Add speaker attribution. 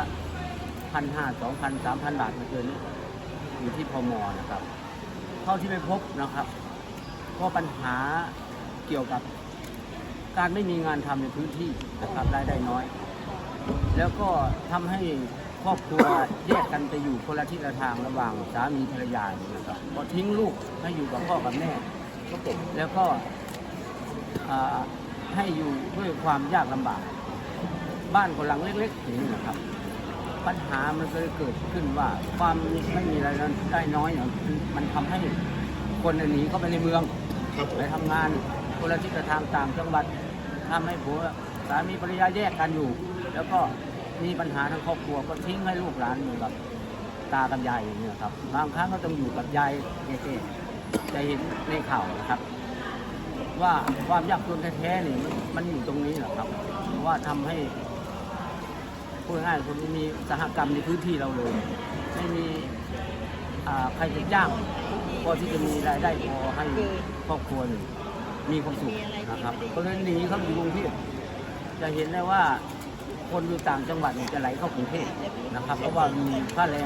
Speaker 1: ละพันห้าสองพันสามพันบาทม่เกินอยู่ที่พมนะครับ เท่าที่ไปพบนะครับก็ปัญหาเกี่ยวกับการไม่มีงานทำในพื้นที่นะครับรายได้น้อย แล้วก็ทำให้ครอบครัวแยกกันไปอยู่คนละทิศละทางระหว่างสามีภรรยาอย่างนี้นะครับก็ทิ้งลูกให้อยู่กับพ่อกับแม่แล้วก็ให้อยู่ด้วยความยากลำบาก บ้านคนหลังเล็กๆอย่างนี้นะครับ ปัญหามันก็เลยเกิดขึ้นว่าความไม่มีรายได้น้อยเนี่ยคือมันทำให้คนหนีเข้าไปในเมือง
Speaker 2: ครับผม
Speaker 1: ไปทำงานคนละทิศละทางต่างจังหวัดทำให้ผัวสามีภรรยาแยกกันอยู่ แล้วก็มีปัญหาทั้งครอบครัวก็ทิ้งให้ลูกหลานอยู่กับตากับยายอย่างนี้ยครับบางครั้งก็ต้องอยู่กับยายเก๋ๆจะเห็นในข่าวนะครับ ว่าความยากจนแท้ๆนี่มันมันอยู่ตรงนี้แหละครับเพราะว่าทำให้ พูดง่ายคนม่มีอุตสาหกรรมในพื้นที่เราเลย ไม่มีใครจะจ้างพอที่จะมีรายได้พอให้ครอบครัวมีความสุขนะครับก็เลยหนีเข้าอยู่กรุงเทพจะเห็นได้ว่าคนอยู่ต่างจังหวัดจะไหลเข้ากรุงเทพนะครับ เพราะว่ามีค่าแรง